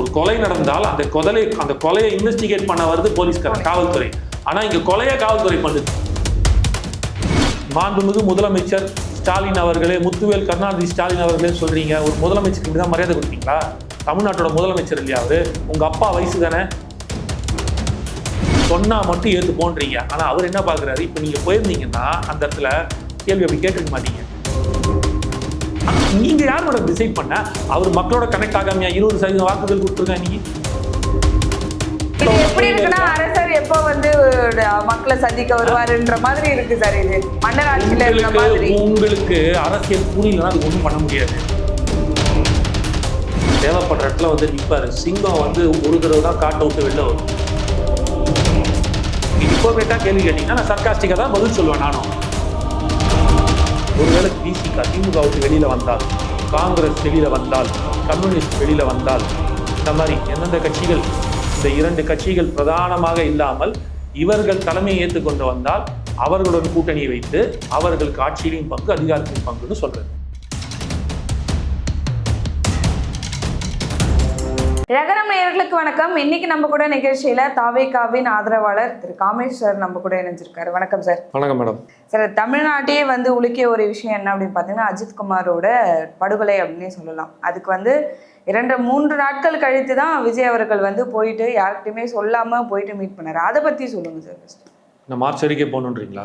ஒரு கொலை நடந்தால் அந்த கொலை அந்த கொலையை இன்வெஸ்டிகேட் பண்ண வருது போலீஸ்காரன் காவல்துறை. ஆனால் இங்கே கொலையை காவல்துறை பண்ணுது. மாண்புமிகு முதலமைச்சர் ஸ்டாலின் அவர்களே முத்துவேல் கருணாநிதி ஸ்டாலின் அவர்களே சொல்றீங்க. ஒரு முதலமைச்சருக்கு இப்படி தான் மரியாதை கொடுப்பீங்களா? தமிழ்நாட்டோட முதலமைச்சர் இல்லையா அவரு? உங்க அப்பா வயசு தானே? சொன்னா மட்டும் ஏத்து போன்றீங்க ஆனா அவர் என்ன பாக்குறாரு? இப்ப நீங்க போயிருந்தீங்கன்னா அந்த இடத்துல கேள்வி அப்படி கேட்டிருக்க மாட்டீங்க. நீங்க யார் மேடம் டிசைட் பண்ண? அவர் மக்களோட கனெக்ட் ஆகாமையா இருபது சதவீதம் வாக்குகள் கொடுத்துருக்காங்க இது எப்படி இருக்குன்னா அரசர் எப்போ வந்து மக்களை சந்திக்க வருவாருன்ற மாதிரி இருக்கு சார் இது. மன்னர் ஆட்சியில இருக்க மாதிரி. உங்களுக்கு உங்களுக்கு அரசியல் புரியலன்னா அது ஒன்றும் பண்ண முடியாது. தேவைப்படுற இடத்துல வந்து நிற்பாரு சிங்கம் வந்து ஒரு தடவை தான் காட்டை விட்டு வெளில வரும். இப்போ கேட்டா கேள்வி கேட்டீங்கன்னா நான் சர்க்காஸ்டிக்காக தான் பதில் சொல்லுவேன் நானும். ஒருவேளை பிசிகா திமுக விட்டு வெளியில் வந்தால் காங்கிரஸ் வெளியில் வந்தால் கம்யூனிஸ்ட் வெளியில் வந்தால் இந்த மாதிரி எந்தெந்த கட்சிகள் இந்த இரண்டு கட்சிகள் பிரதானமாக இல்லாமல் இவர்கள் தலைமையை ஏற்றுக்கொண்டு வந்தால் அவர்களுடன் கூட்டணியை வைத்து அவர்களுக்கு ஆட்சியிலையும் பங்கு அதிகாரத்தின் பங்குன்னு சொல்கிறது ரகரம் நேயர்களுக்கு வணக்கம். இன்னைக்கு நம்ம கூட நிகழ்ச்சியில தாவேகாவின் ஆதரவாளர் திரு காமேஷ் சார் நம்ம கூட இணைஞ்சிருக்காரு. வணக்கம் சார். வணக்கம் மேடம். சார் தமிழ்நாட்டையே வந்து உலுக்கிய ஒரு விஷயம் என்ன அப்படின்னு பார்த்தீங்கன்னா அஜித் குமாரோட படுகொலை அப்படின்னே சொல்லலாம். அதுக்கு வந்து இரண்டு மூன்று நாட்கள் கழித்து தான் விஜய் அவர்கள் வந்து போயிட்டு யார்கிட்டயுமே சொல்லாம போயிட்டு மீட் பண்ணாரு. அதை பத்தி சொல்லுங்க சார் இந்த மார்ச் வரைக்கும் போகணுன்றீங்களா?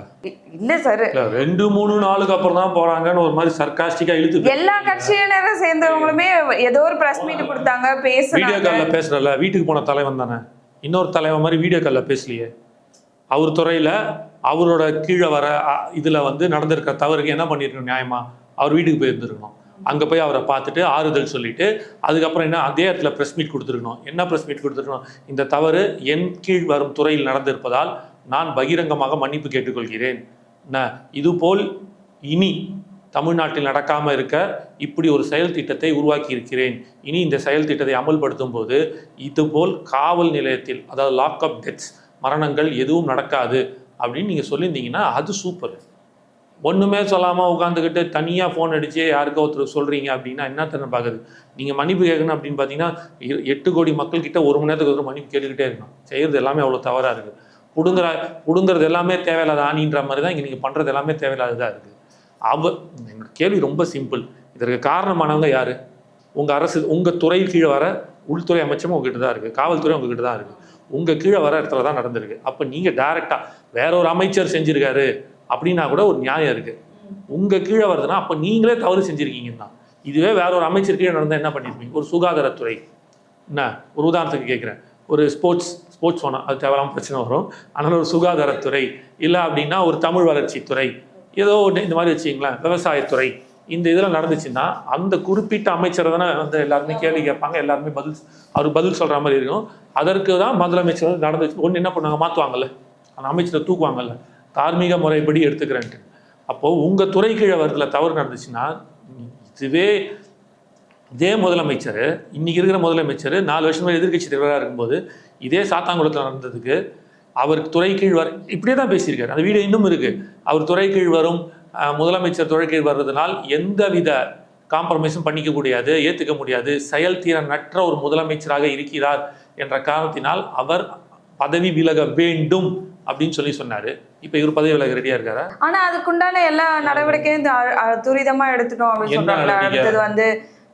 இல்ல சார். ரெண்டு மூணு நாளுக்கு அப்புறம் தான் போறாங்கன்னு ஒரு மாதிரி சர்க்காஸ்டிக்கா இழுத்து எல்லா கட்சியினரும் சேர்ந்தவங்களுமே ஏதோ ஒரு பிரஸ் மீட் கொடுத்தாங்க வீடியோ பேசுனாங்க காலில் பேசுறல வீட்டுக்கு போன தலைவன் தானே? இன்னொரு தலைவன் மாதிரி வீடியோ காலில் பேசலையே. அவர் துறையில அவரோட கீழே வர இதுல வந்து நடந்திருக்க தவறுக்கு என்ன பண்ணிருக்கணும் நியாயமா? அவர் வீட்டுக்கு போயிருந்துருக்கணும் அங்க போய் அவரை பார்த்துட்டு ஆறுதல் சொல்லிட்டு அதுக்கப்புறம் என்ன அதே இடத்துல ப்ரெஸ் மீட் கொடுத்துருக்கணும். என்ன ப்ரெஸ் மீட் கொடுத்துருக்கணும்? இந்த தவறு என் கீழ் வரும் துறையில் நடந்திருப்பதால் நான் பகிரங்கமாக மன்னிப்பு கேட்டுக்கொள்கிறேன். என்ன இதுபோல் இனி தமிழ்நாட்டில் நடக்காமல் இருக்க இப்படி ஒரு செயல் திட்டத்தை உருவாக்கி இருக்கிறேன் இனி இந்த செயல் திட்டத்தை அமல்படுத்தும் போது இதுபோல் காவல் நிலையத்தில் அதாவது லாக்அப் டெத்ஸ் மரணங்கள் எதுவும் நடக்காது அப்படின்னு நீங்கள் சொல்லியிருந்தீங்கன்னா அது சூப்பர் ஒன்றுமே சொல்லாமல் உட்காந்துக்கிட்டு தனியாக ஃபோன் அடித்து யாருக்கோ ஒருத்தர் சொல்கிறீங்க அப்படின்னா என்ன தன்னை பார்க்குது? நீங்கள் மன்னிப்பு கேட்கணும் அப்படின்னு பார்த்தீங்கன்னா எ- எட்டு கோடி மக்கள்கிட்ட ஒரு மணி நேரத்துக்கு ஒரு மன்னிப்பு கேட்டுக்கிட்டே இருக்கணும். செய்கிறது எல்லாமே அவ்வளோ தவறாக இருக்குது. புடுங்குற புடுங்குறது எல்லாமே தேவையில்லாத ஆணின்ற மாதிரி தான் இங்கே நீங்கள் பண்ணுறது எல்லாமே தேவையில்லாததாக இருக்குது அவ என்னோட கேள்வி ரொம்ப சிம்பிள் இதற்கு காரணமானவங்க யார்? உங்கள் அரசு உங்கள் துறை கீழே வர உள்துறை அமைச்சரும் உங்ககிட்ட தான் இருக்குது காவல்துறை உங்ககிட்ட தான் இருக்குது உங்கள் கீழே வர இடத்துல தான் நடந்திருக்கு. அப்போ நீங்கள் டைரெக்டாக வேற ஒரு அமைச்சர் செஞ்சுருக்காரு அப்படின்னா கூட ஒரு நியாயம் இருக்குது உங்கள் கீழே வருதுன்னா அப்போ நீங்களே தவறு செஞ்சுருக்கீங்கன்னா இதுவே வேற ஒரு அமைச்சர் கீழே நடந்தால் என்ன பண்ணியிருப்பீங்க ஒரு சுகாதாரத்துறை. என்ன? ஒரு உதாரணத்துக்கு கேட்குறேன் ஒரு ஸ்போர்ட்ஸ் ஸ்போர்ட்ஸ் போனால் அது தேவையான பிரச்சனை வரும். ஆனால் ஒரு சுகாதாரத்துறை இல்லை அப்படின்னா ஒரு தமிழ் வளர்ச்சித்துறை ஏதோ ஒன்று இந்த மாதிரி வச்சிங்களேன் விவசாயத்துறை. இந்த இதில் நடந்துச்சுன்னா அந்த குறிப்பிட்ட அமைச்சரை தானே வந்து எல்லாருமே கேள்வி கேட்பாங்க எல்லாருமே பதில் அவர் பதில் சொல்கிற மாதிரி இருக்கும். அதற்கு தான் முதலமைச்சர் வந்து நடந்துச்சு. ஒன்று என்ன பண்ணுவாங்க? மாற்றுவாங்கல்ல அந்த அமைச்சரை தூக்குவாங்கல்ல. தார்மீக முறைப்படி எடுத்துக்கிறேன்ட்டு. அப்போது உங்கள் துறை கீழே வருதுல தவறு நடந்துச்சுன்னா இதுவே இதே முதலமைச்சர் இன்னைக்கு இருக்கிற முதலமைச்சர் நாலு வருஷமா எதிர்க்கட்சி தலைவராக இருக்கும்போது இதே சாத்தாங்குளத்தில் நடந்ததுக்கு அவருக்கு துறை கீழ் வர இப்படியே தான் பேசியிருக்காரு. அந்த வீடியோ இன்னும் இருக்கு. அவர் துறை கீழ் வரும் முதலமைச்சர் துறை கீழ் வர்றதுனால் எந்தவித காம்ப்ரமைஸும் பண்ணிக்க முடியாது ஏற்றுக்க முடியாது. செயல்திறனற்ற ஒரு முதலமைச்சராக இருக்கிறார் என்ற காரணத்தினால் அவர் பதவி விலக வேண்டும் அப்படின்னு சொல்லி சொன்னாரு. இப்போ இவர் பதவி விலக ரெடியா இருக்காரா? ஆனா அதுக்குண்டான எல்லா நடவடிக்கையும் துரிதமா எடுத்துட்டோம் அப்படின்னு? அடுத்தது வந்து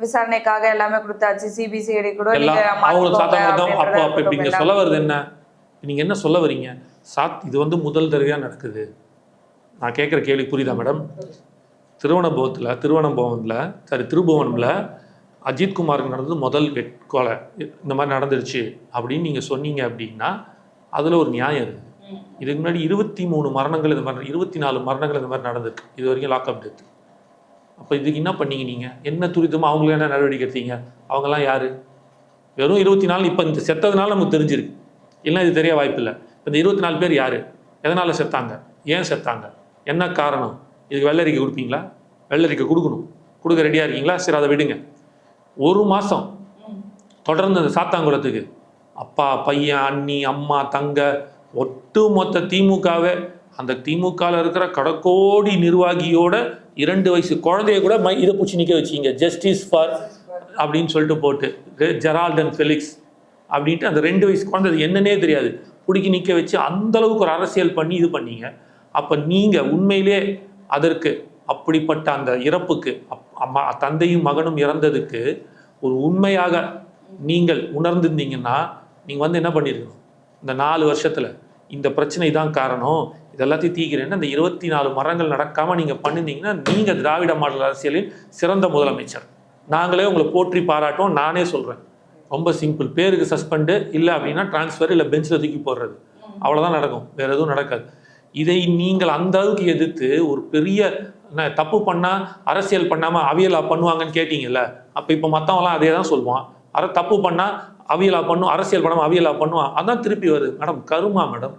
விசாரணைக்காக எல்லாமே கொடுத்தாச்சு. சிபிசிஐடி கூட அவங்களுக்கு சாத்தாங்குளம் அப்போ அப்போ இப்போ இங்கே சொல்ல. வருது என்ன? நீங்க என்ன சொல்ல வரீங்க? சாத் இது வந்து முதல் தடவையா நடக்குது. நான் கேட்குற கேள்வி புரியுதா மேடம்? திருவனம்பவத்தில் திருவனம்பவத்தில் சாரி திருபுவனம்ல அஜித் குமாருக்கு நடந்தது முதல் கொலை. இந்த மாதிரி நடந்துருச்சு அப்படின்னு நீங்கள் சொன்னீங்க அப்படின்னா அதில் ஒரு நியாயம் இருக்குது இதுக்கு முன்னாடி இருபத்தி மூணு மரணங்கள் இந்த மாதிரி இருபத்தி நாலு மரணங்கள் இந்த மாதிரி நடந்திருக்கு. இது வரைக்கும் லாக்அப் டெத் அப்போ இதுக்கு என்ன பண்ணீங்க நீங்கள் என்ன துரிதமாக அவங்களுக்கு என்ன நடவடிக்கை எடுத்தீங்க? அவங்கெல்லாம் யார்? வெறும் இருபத்தி நாலு இப்போ இந்த செத்ததுனால நமக்கு தெரிஞ்சிருக்கு. இல்லைன்னா இது தெரிய வாய்ப்பில்லை. இப்போ இந்த இருபத்தி நாலு பேர் யார்? எதனால் செத்தாங்க? ஏன் செத்தாங்க? என்ன காரணம்? இதுக்கு வெள்ளரிக்கை கொடுப்பீங்களா? வெள்ளரிக்கை கொடுக்கணும். கொடுக்க ரெடியாக இருக்கீங்களா? சரி அதை விடுங்க. ஒரு மாதம் தொடர்ந்து அந்த சாத்தாங்குளத்துக்கு அப்பா பையன் அண்ணி அம்மா தங்க ஒட்டு மொத்த திமுகவே அந்த திமுகவில் இருக்கிற கடக்கோடி நிர்வாகியோட இரண்டு வயசு குழந்தைய கூட மை இதை பிடிச்சி நிற்க வச்சிங்க ஜஸ்டிஸ் ஃபார் அப்படின்னு சொல்லிட்டு போட்டு ஜெரால்ட் ஜெரால்டன் ஃபெலிக்ஸ் அப்படின்ட்டு அந்த ரெண்டு வயசு குழந்தை அது என்னன்னே தெரியாது. பிடிக்கி நிற்க வச்சு அந்தளவுக்கு ஒரு அரசியல் பண்ணி இது பண்ணீங்க. அப்போ நீங்கள் உண்மையிலே அதற்கு அப்படிப்பட்ட அந்த இறப்புக்கு அப்- அம்மா தந்தையும் மகனும் இறந்ததுக்கு ஒரு உண்மையாக நீங்கள் உணர்ந்திருந்தீங்கன்னா நீங்கள் வந்து என்ன பண்ணியிருக்கணும் இந்த நாலு வருஷத்தில் இந்த பிரச்சனை தான் காரணம். இது எல்லாத்தையும் தீக்கிறேன்னு அந்த இருபத்தி நாலு மரங்கள் நடக்காமல் நீங்கள் பண்ணிருந்தீங்கன்னா நீங்கள் திராவிட மாடல் அரசியலில் சிறந்த முதலமைச்சர். நாங்களே உங்களை போற்றி பாராட்டுவோம். நானே சொல்கிறேன் ரொம்ப சிம்பிள். பேருக்கு சஸ்பெண்டு இல்லை அப்படின்னா ட்ரான்ஸ்ஃபர் இல்லை பெஞ்சில் தூக்கி போடுறது. அவ்வளோதான் நடக்கும். வேறு எதுவும் நடக்காது. இதை நீங்கள் அந்த அளவுக்கு எதிர்த்து ஒரு பெரிய என்ன, தப்பு பண்ணால் அரசியல் பண்ணாமல் அவியலா பண்ணுவாங்கன்னு கேட்டிங்கல்ல அப்போ இப்போ மற்றவங்களாம் அதே தான் சொல்லுவான். அரை தப்பு பண்ணால் அவியலா பண்ணும் அரசியல் பண்ணாமல் அவியலா பண்ணுவான். அதான் திருப்பி வருது. மேடம் கருமா மேடம்.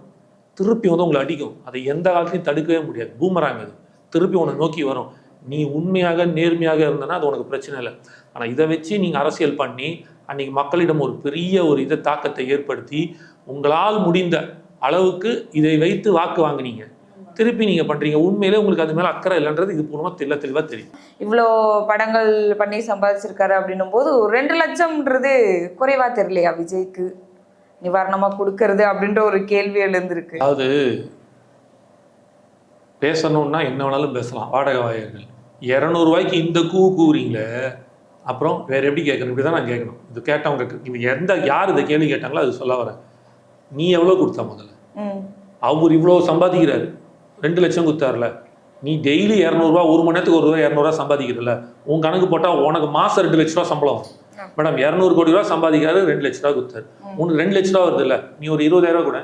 திருப்பி வந்து உங்களை அடிக்கும். அதை எந்த காலத்திலையும் தடுக்கவே முடியாது. பூமராங்க அது. திருப்பி உன்னை நோக்கி வரும். நீ உண்மையாக நேர்மையாக இருந்தனா அது உனக்கு பிரச்சனை இல்லை. ஆனால் இதை வச்சு நீங்கள் அரசியல் பண்ணி அன்னைக்கு மக்களிடம் ஒரு பெரிய ஒரு இதை தாக்கத்தை ஏற்படுத்தி உங்களால் முடிந்த அளவுக்கு இதை வைத்து வாக்கு வாங்குனீங்க. திருப்பி நீங்கள் பண்ணுறீங்க உண்மையிலே உங்களுக்கு அது மேலே அக்கறை இல்லைன்றது இது பூர்வமாக தெல்ல தெளிவாக தெரியும். இவ்வளோ படங்கள் பண்ணி சம்பாதிச்சிருக்காரு அப்படின்னும் போது ஒரு ரெண்டு லட்சம்ன்றது குறைவா தெரியலையா விஜய்க்கு? நிவாரணமா கொடுக்கறது அப்படின்ற ஒரு கேள்வி எழுந்திருக்கு. அதாவது பேசணும்னா என்ன வேணாலும் பேசலாம். வாடகை வாயர்கள் இரநூறுவாய்க்கு இந்த கூ கூறீங்களே அப்புறம் வேற எப்படி கேட்கணும்? இப்படி தான் நான் கேட்கணும். இது கேட்டவங்க இது எந்த யார் இந்த கேள்வி கேட்டாங்களோ அது சொல்ல வரேன். நீ எவ்வளோ கொடுத்தா முதல்ல? அவர் இவ்வளோ சம்பாதிக்கிறாரு. ரெண்டு லட்சம் கொடுத்தாருல. நீ டெய்லி இரநூறுவா ஒரு மணி நேரத்துக்கு ஒரு ரூபா இரநூறுவா சம்பாதிக்கிறல உன் கணக்கு போட்டால் உனக்கு மாதம் ரெண்டு லட்ச ரூபா சம்பளம். மேடம் இரநூறு கோடி ரூபா சம்பாதிக்கிறாரு ரெண்டு லட்ச ரூபா கொடுத்தாரு. உனக்கு ரெண்டு லட்ச ரூபா வருது இல்ல நீ ஒரு இருபதாயிரம் ரூபா கூட.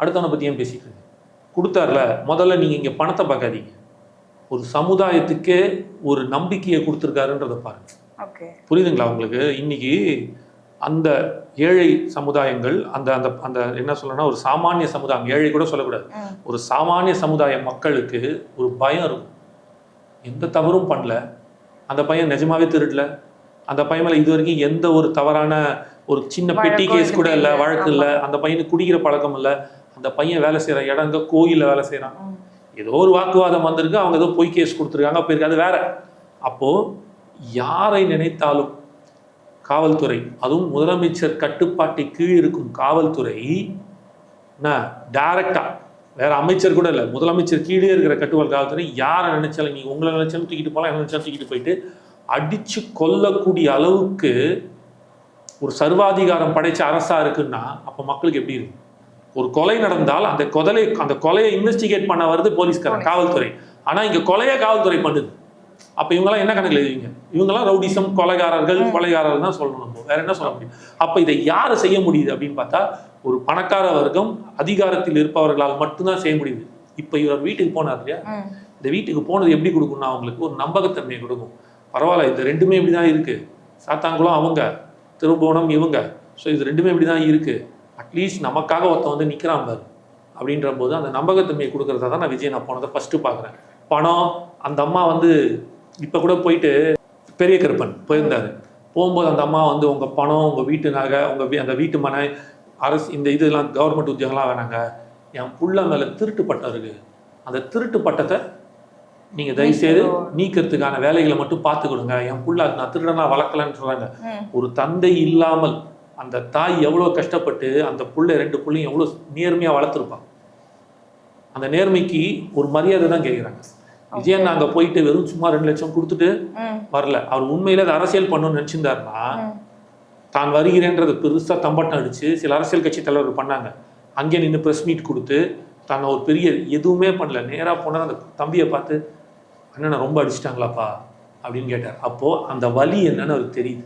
அடுத்தவனை பற்றி ஏன் பேசிட்டு? கொடுத்தாருல முதல்ல நீங்கள் இங்கே பணத்தை பார்க்காதீங்க. ஒரு சமுதாயத்துக்கே ஒரு நம்பிக்கையை கொடுத்துருக்காருன்றதை பாருங்க. புரியுதுங்களா உங்களுக்கு? இன்னைக்கு அந்த ஏழை சமுதாயங்கள் அந்த அந்த அந்த என்ன சொல்லணும்னா ஒரு சாமானிய சமுதாயம் ஏழை கூட சொல்லக்கூடாது. ஒரு சாமானிய சமுதாய மக்களுக்கு ஒரு பயம் இருக்கும். எந்த தவறும் பண்ணல. அந்த பையன் நிஜமாவே திருடல. அந்த பையன் மேல இது வரைக்கும் எந்த ஒரு தவறான ஒரு சின்ன பெட்டி கேஸ் கூட இல்லை. வழக்கு இல்லை. அந்த பையனுக்கு குடிக்கிற பழக்கம் இல்லை. அந்த பையன் வேலை செய்யற இடங்க கோயில்ல வேலை செய்யறான். ஏதோ ஒரு வாக்குவாதம் வந்திருக்கு அவங்க ஏதோ பொய் கேஸ் கொடுத்துருக்காங்க அது வேற. அப்போ யாரை நினைத்தாலும் காவல்துறை அதுவும் முதலமைச்சர் கட்டுப்பாட்டை கீழ் இருக்கும் காவல்துறை என்ன டைரக்டா வேற அமைச்சர் கூட இல்லை முதலமைச்சர் கீழே இருக்கிற கட்டுப்பாடு காவல்துறை யாரை நினைச்சாலும் நீ உங்களை நினைச்சாலும் தூக்கிட்டு போகலாம் என்ன நினைச்சாலும் தூக்கிட்டு போயிட்டு அடிச்சு கொல்லக்கூடிய அளவுக்கு ஒரு சர்வாதிகாரம் படைச்ச அரசா இருக்குன்னா அப்ப மக்களுக்கு எப்படி இருக்கும்? ஒரு கொலை நடந்தால் அந்த கொலை அந்த கொலையை இன்வெஸ்டிகேட் பண்ண வருது போலீஸ்காரன் காவல்துறை. ஆனா இங்க கொலையை காவல்துறை பண்ணுது. அப்ப இவங்கெல்லாம் என்ன கணக்குல எழுதுவீங்க? இவங்கெல்லாம் ரவுடிசம் கொலைகாரர்கள் கொலைகாரர்கள் தான் சொல்லணும் நம்ம. வேற என்ன சொல்ல முடியும்? அப்ப இதை யாரு செய்ய முடியுது அப்படின்னு பார்த்தா ஒரு பணக்கார வர்க்கம் அதிகாரத்தில் இருப்பவர்களால் மட்டும்தான் செய்ய முடியுது. இப்ப இவர் வீட்டுக்கு போனார் இல்லையா. இந்த வீட்டுக்கு போனது எப்படி கொடுக்கும்னா அவங்களுக்கு ஒரு நம்பகத்தன்மையை கொடுக்கும். பரவாயில்ல இது ரெண்டுமே இப்படி தான் இருக்குது சாத்தாங்குளம் அவங்க திருபுவனம் இவங்க. ஸோ இது ரெண்டுமே இப்படி தான் இருக்குது அட்லீஸ்ட் நமக்காக ஒருத்தன் வந்து நிற்கிறான் பாரு. அப்படின்ற போது அந்த நம்பகத்தன்மையை கொடுக்குறதா தான் நான் விஜய் நான் போனதை ஃபஸ்ட்டு பார்க்குறேன். பணம் அந்த அம்மா வந்து இப்போ கூட போயிட்டு பெரிய கருப்பன் போயிருந்தாரு. போகும்போது அந்த அம்மா வந்து உங்கள் பணம் உங்கள் வீட்டு நகை உங்கள் அந்த வீட்டு மனை அரசு இந்த இதெல்லாம் கவர்மெண்ட் உத்தியோகம்லாம் வேணாங்க. என் புள்ள மேலே திருட்டு பட்டம் இருக்குது அந்த திருட்டு பட்டத்தை நீங்கள் தயவுசெய்து நீக்கிறதுக்கான வேலைகளை மட்டும் பார்த்துக்கொடுங்க. என் புள்ள அது நான் திருடனா வளர்க்கலன்னு சொல்கிறாங்க ம். ஒரு தந்தை இல்லாமல் அந்த தாய் எவ்வளோ கஷ்டப்பட்டு அந்த புள்ளை ரெண்டு புள்ளையும் எவ்வளோ நேர்மையாக வளர்த்துருப்பான். அந்த நேர்மைக்கு ஒரு மரியாதை தான் கேட்குறாங்க விஜயன் அங்கே போயிட்டு வெறும் சும்மா ரெண்டு லட்சம் கொடுத்துட்டு. வரல. அவர் உண்மையில அதை அரசியல் பண்ணணும்னு நினச்சிருந்தாருன்னா. தான் வருகிறேன்றதை பெருசாக தம்பட்டம் அடிச்சு சில அரசியல் கட்சி தலைவர்கள் பண்ணாங்க. அங்கே நின்று ப்ரெஸ் மீட் கொடுத்து தன்னை ஒரு பெரிய எதுவுமே பண்ணல. நேராக போனார் அந்த தம்பியை பார்த்து அண்ணனை ரொம்ப அடிச்சிட்டாங்களாப்பா? அப்படின்னு கேட்டார். அப்போது அந்த வலி என்னன்னு அவருக்கு தெரியுது.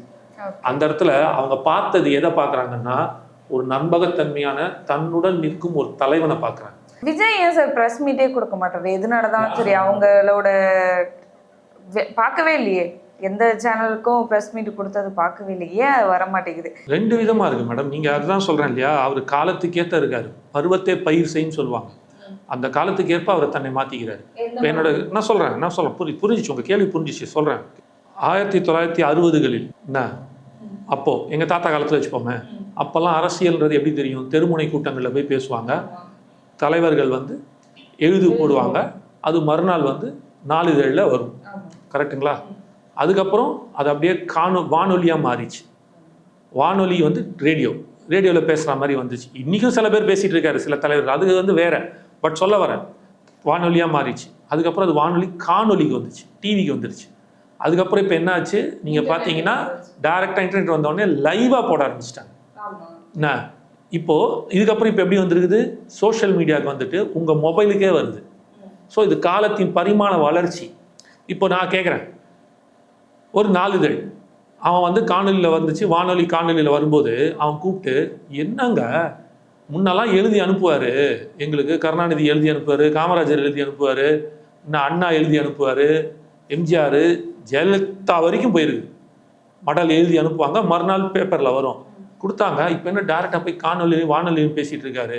அந்த இடத்துல அவங்க பார்த்தது எதை பார்க்குறாங்கன்னா ஒரு நம்பகத்தன்மையான தன்னுடன் நிற்கும் ஒரு தலைவனை பார்க்குறாங்க. விஜய் ஏன் சார் ப்ரெஸ் மீட்டே கொடுக்க மாட்டாரு? எது நடந்தாலும் சரி அவங்களோட பார்க்கவே இல்லையே. எந்த சேனலுக்கும் ப்ரெஸ் மீட் கொடுத்தது பார்க்கவே இல்லையே. அது வர மாட்டேங்குது ரெண்டு விதமா இருக்கு மேடம் நீங்க அதுதான் சொல்றேன் இல்லையா? அவர் காலத்துக்கேத்த இருக்காரு. பருவத்தே பயிர் செய்ன்னு சொல்லுவாங்க. அந்த காலத்துக்கு ஏற்ப அவர் தன்னை மாத்திக்கிறாரு. இப்ப என்னோட நான் சொல்றேன் நான் சொல்றேன். புரி புரிஞ்சிச்சு உங்க கேள்வி புரிஞ்சிச்சு சொல்றேன். ஆயிரத்தி தொள்ளாயிரத்தி அறுபதுகளில் என்ன? அப்போ எங்க தாத்தா காலத்துல வச்சுப்போமே அப்பெல்லாம் அரசியல்ன்றது எப்படி தெரியும்? தெருமுனை கூட்டங்கள்ல போய் பேசுவாங்க. தலைவர்கள் வந்து எழுது போடுவாங்க. அது மறுநாள் வந்து நாளிதழில் வரும். கரெக்ட்டுங்களா? அதுக்கப்புறம் அது அப்படியே காணொ வானொலியாக மாறிச்சு. வானொலி வந்து ரேடியோ. ரேடியோவில் பேசுகிற மாதிரி வந்துச்சு. இன்றைக்கும் சில பேர் பேசிகிட்டு இருக்காரு சில தலைவர்கள். அது வந்து வேற. பட் சொல்ல வரேன். வானொலியாக மாறிச்சு. அதுக்கப்புறம் அது வானொலி காணொலிக்கு வந்துச்சு. டிவிக்கு வந்துருச்சு. அதுக்கப்புறம் இப்போ என்ன ஆச்சு நீங்கள் பார்த்தீங்கன்னா டேரெக்டாக இன்டர்நெட் வந்தோடனே லைவாக போட ஆரம்பிச்சிட்டாங்க. என்ன? இப்போது இதுக்கப்புறம் இப்போ எப்படி வந்திருக்குது? சோஷியல் மீடியாவுக்கு வந்துட்டு உங்கள் மொபைலுக்கே வருது. ஸோ இது காலத்தின் பரிமாண வளர்ச்சி. இப்போ நான் கேட்குறேன் ஒரு நாளிதழ் அவன் வந்து காணொலியில் வந்துச்சு. வானொலி காணொலியில் வரும்போது அவன் கூப்பிட்டு என்னங்க? முன்னெல்லாம் எழுதி அனுப்புவார். எங்களுக்கு கருணாநிதி எழுதி அனுப்புவார் காமராஜர் எழுதி அனுப்புவார் இன்னும் அண்ணா எழுதி அனுப்புவார் எம்ஜிஆர் ஜெயலலிதா வரைக்கும் போயிருக்கு. மடல் எழுதி அனுப்புவாங்க மறுநாள் பேப்பரில் வரும். கொடுத்தாங்க இப்போ என்ன டேரெக்டாக போய் காணொலியும் வானொலியும் பேசிகிட்டு இருக்காரு.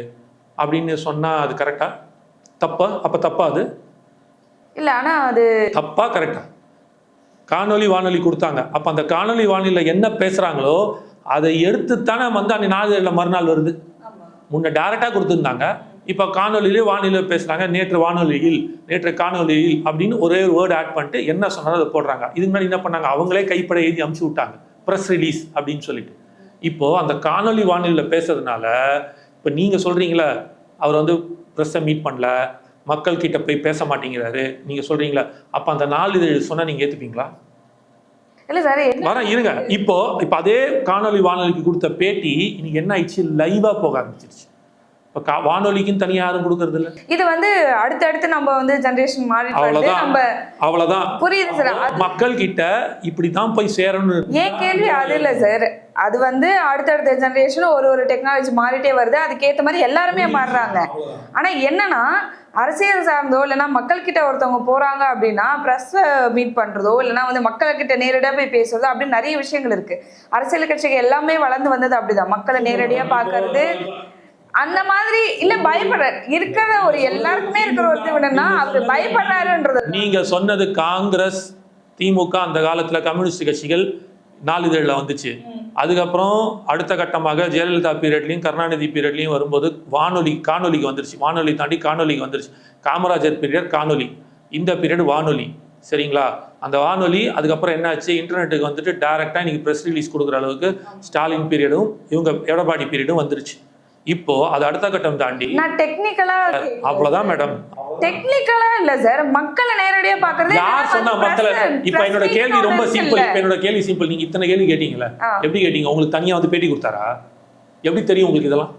அப்படின்னு சொன்னால் அது கரெக்டா தப்பா? அப்போ தப்பா அது? இல்ல ஆனா அது தப்பா? கரெக்டா காணொலி வானொலி கொடுத்தாங்க. அப்போ அந்த காணொலி வானொலியில் என்ன பேசுகிறாங்களோ அதை எடுத்து தானே வந்து அன்னைக்கு நாளிதழில் மறுநாள் வருது. முன்ன டேரெக்டாக கொடுத்துருந்தாங்க. இப்போ காணொலியிலே வானொலியில் பேசுகிறாங்க நேற்று வானொலியில் நேற்று காணொலியில் அப்படின்னு ஒரே ஒரு வேர்டு ஆட் பண்ணிட்டு என்ன சொன்னாலும் அதை போடுறாங்க. இதுக்கு முன்னாடி என்ன பண்ணாங்க? அவங்களே கைப்பட எழுதி அமுச்சு விட்டாங்க. ப்ரெஸ் ரிலீஸ் அப்படின்னு சொல்லிட்டு. இப்போது அந்த காணொலி வானொலியில் பேசுறதுனால இப்போ நீங்கள் சொல்கிறீங்களே அவர் வந்து ப்ரெஸ்ஸை மீட் பண்ணல மக்கள் கிட்ட போய் பேச மாட்டேங்கிறாரு. நீங்கள் சொல்கிறீங்களா அப்போ அந்த நாளிதழ் சொன்னால் நீங்கள் ஏற்றுப்பீங்களா இல்ல சார் வரேன் இருங்க. இப்போ இப்போ அதே காணொலி வானொலிக்கு கொடுத்த பேட்டி இன்னைக்கு என்ன ஆயிடுச்சு? லைவா போக ஆரம்பிச்சிருச்சு. இப்போ கா வானொலிக்கும் தனியாக யாரும் கொடுக்கறது இல்ல. இது வந்து அடுத்தடுத்து நம்ம வந்து ஜெனரேஷன் மாறிட்டு வருது அவ்வளவுதான். நம்ம அவ்வளவுதான். புரியுது சார். மக்கள் கிட்ட இப்படி தான் போய் சேரணும்னு. ஏன் கேள்வி அது இல்ல சார். அது வந்து அடுத்தடுத்த ஜெனரேஷன் ஒரு ஒரு டெக்னாலஜி மாறிட்டே வருது. அதுக்கேத்த மாதிரி எல்லாருமே மாறுறாங்க. ஆனா என்னன்னா அரசியல் சார்ந்தோ இல்லைன்னா மக்கள்கிட்ட ஒருத்தவங்க போறாங்க அப்படின்னா ப்ரெஸ் மீட் பண்றதோ இல்லைன்னா வந்து மக்கள்கிட்ட நேரடியாக போய் பேசுறதோ அப்படின்னு நிறைய விஷயங்கள் இருக்கு. அரசியல் கட்சிகள் எல்லாமே வளர்ந்து வந்தது அப்படிதான். மக்களை நேரடியா பார்க்கறது. அந்த மாதிரி இல்ல பயப்படுற இருக்கிற ஒரு எல்லாருக்குமே இருக்கிற ஒரு என்னன்னா அது பயப்படுறாருன்றது. நீங்க சொன்னது காங்கிரஸ் திமுக அந்த காலத்துல கம்யூனிஸ்ட் கட்சிகள் நாளிதழில் வந்துச்சு. அதுக்கப்புறம் அடுத்த கட்டமாக ஜெயலலிதா பீரியட்லையும் கருணாநிதி பீரியட்லையும் வரும்போது வானொலி காணொலிக்கு வந்துருச்சு. வானொலி தாண்டி காணொலிக்கு வந்துருச்சு. காமராஜர் பீரியட் காணொலி. இந்த பீரியட் வானொலி. சரிங்களா? அந்த வானொலி அதுக்கப்புறம் என்னாச்சு? இன்டர்நெட்டுக்கு வந்துட்டு டைரெக்டாக இன்னைக்கு ப்ரெஸ் ரிலீஸ் கொடுக்குற அளவுக்கு ஸ்டாலின் பீரியடும் இவங்க எடப்பாடி பீரியடும் வந்துருச்சு. இப்போ அது அடுத்த கட்டம் தாண்டி நான் டெக்னிக்கலா அவ்வளவுதான் மேடம் டெக்னிக்கலா இல்ல சார் மக்களை நேரடியா பாக்குறது யார் சொன்னா மக்களை இப்ப என்னோட கேள்வி ரொம்ப சிம்பிள் இப்ப என்னோட கேள்வி சிம்பிள் நீங்க இத்தனை கேள்வி கேட்டீங்கல்ல. ஆ. எப்படி கேட்டீங்க? உங்களுக்கு தனியா வந்து பேட்டி கொடுத்தாரா? எப்படி தெரியும் உங்களுக்கு இதெல்லாம்?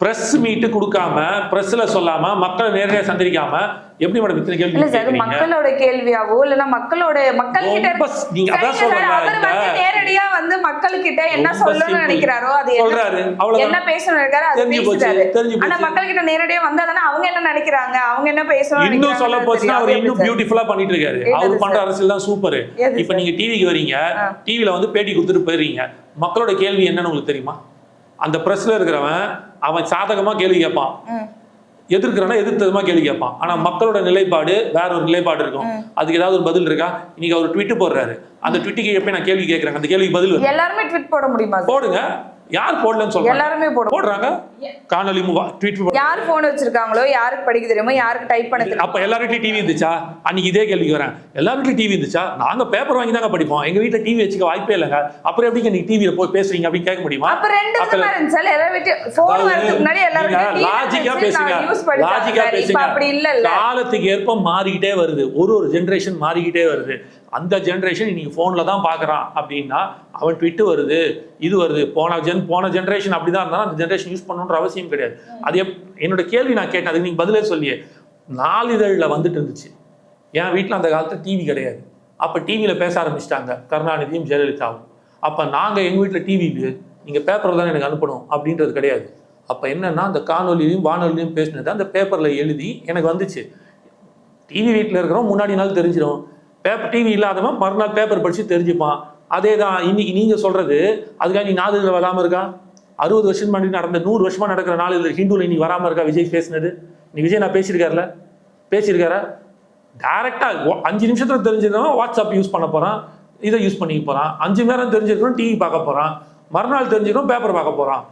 பிரஸ் மீட்டு கொடுக்காம பிரஸ்ல சொல்லாம மக்களை நேரடியா சந்திரிக்காம எப்படி மேடம் இத்தனை கேள்வி இல்ல சார் கேக்குறீங்க? மக்களோட கேள்வியாவோ இல்லனா மக்களோட மக்கள் கிட்ட நீங்க அதான் வந்து நேரடியா வந்து மக்கள் கிட்ட என்ன சொல்லணும்னு. நினைக்கிறாரோ அது சொல்றாரு. அவ்வளவுதான். என்ன பேசணும் இருக்காரு அது பேசுறாரு. ஆனா மக்கள் கிட்ட நேரடியா வந்தா தானே அவங்க என்ன நினைக்கிறாங்க? அவங்க என்ன பேசணும்னு இன்னும் சொல்ல போச்சுன்னா அவர். இன்னும் பியூட்டிஃபுல்லா பண்ணிட்டு இருக்காரு. அவர் பண்ற? அரசியல் தான் சூப்பர் இப்ப நீங்க டிவிக்கு வரீங்க ஆ. டிவில வந்து பேட்டி கொடுத்துட்டு போயிடுறீங்க. மக்களோட கேள்வி என்னன்னு உங்களுக்கு தெரியுமா? அந்த பிரஸ்ல இருக்கிறவன் அவன் சாதகமா கேள்வி கேட்பான். எதிர்க்கிறனா எதிர்த்ததுமா கேள்வி கேட்பான். ஆனா மக்களோட நிலைப்பாடு வேற ஒரு நிலைப்பாடு இருக்கும். அதுக்கு ஏதாவது ஒரு பதில் இருக்கா? இன்னைக்கு அவர் ட்விட்டு போடுறாரு. அந்த ட்விட்டுக்கு எப்ப நான் கேள்வி கேட்கறேன்? அந்த கேள்விக்கு பதில். எல்லாருமே ட்வீட் போட முடியுமா? போடுங்க. யார் போடலன்னு சொல்றாங்க? எல்லாருமே போட போடுறாங்க? காணொலி ட்வீட் யார் போன் வச்சிருக்காங்களோ யாருக்கு படிக்க தெரியுமோ யாருக்கு டைப் பண்ண தெரியுமோ. அப்ப எல்லார் வீட்லயும் டிவி இருந்துச்சா? அன்னைக்கு இதே கேள்விக்கு வரேன். எல்லார் வீட்லயும் டிவி இருந்துச்சா? நாங்க பேப்பர் வாங்கி தாங்க படிப்போம். எங்க வீட்ல டிவி வச்சுக்க வாய்ப்பே இல்லைங்க. அப்புறம் எப்படி நீங்க டிவியில போய் பேசுறீங்க அப்படின்னு கேட்க முடியுமா? அப்ப ரெண்டு விதமா இருந்துச்சு? எல்லாரும் வீட்டு போன் வரதுக்கு முன்னாடி எல்லாரும் லாஜிக்கா பேசுங்க. லாஜிக்கா பேசுங்க. அப்படி இல்ல இல்ல காலத்துக்கு ஏற்ப மாறிக்கிட்டே வருது. ஒரு ஒரு ஜென்ரேஷன் மாறிக்கிட்டே வருது. அந்த ஜென்ரேஷன் இன்னைக்கு போன்ல தான் பாக்குறான் அப்படின்னா அவன் ட்விட்டு வருது இது வருது. போன ஜென் போன ஜென்ரேஷன் அப்படிதான் இருந்தாலும் அந்த ஜென்ரேஷன் யூஸ் பண்ணணுன்ற அவசியம் கிடையாது. அது என்னோட கேள்வி நான் கேட்டேன் அதுக்கு நீங்க பதிலே சொல்லியே. நாளிதழில் வந்துட்டு இருந்துச்சு. என் வீட்டில் அந்த காலத்துல டிவி கிடையாது. அப்போ டிவியில் பேச ஆரம்பிச்சிட்டாங்க கருணாநிதியும் ஜெயலலிதாவும். அப்போ நாங்கள் எங்கள் வீட்டில் டிவி நீங்கள் பேப்பரில் தான் எனக்கு அனுப்பணும் அப்படின்றது கிடையாது. அப்போ என்னன்னா அந்த காணொலியிலையும் வானொலியிலையும் பேசினது அந்த பேப்பரில் எழுதி எனக்கு வந்துச்சு. டிவி வீட்டில் இருக்கிறவன் முன்னாடி நாள் தெரிஞ்சிடும். பேப்பர் டிவி இல்லாதவன் மறுநாள் பேப்பர் படித்து தெரிஞ்சுப்பான். அதே தான் இன்னைக்கு நீங்கள் சொல்கிறது அதுக்காக நீ நாளிதழ் வராமல் இருக்கா? அறுபது வருஷம் முன்னாடி நடந்த நூறு வருஷமாக நடக்கிற நாளிதழ் ஹிந்துவில் இன்னைக்கு வராமல் இருக்கா விஜய் பேசினது? நீ விஜய் நான் பேசியிருக்காருல? பேசியிருக்காரா? டேரெக்டாக அஞ்சு நிமிஷத்தில் தெரிஞ்சிருந்தவன் வாட்ஸ்அப் யூஸ் பண்ண போகிறான் இதை யூஸ் பண்ணிக்க போகிறான் அஞ்சு நேரம் தெரிஞ்சிருக்கணும் டிவி பார்க்க போகிறான் மறுநாள் தெரிஞ்சிருக்கணும் பேப்பர் பார்க்க போகிறான்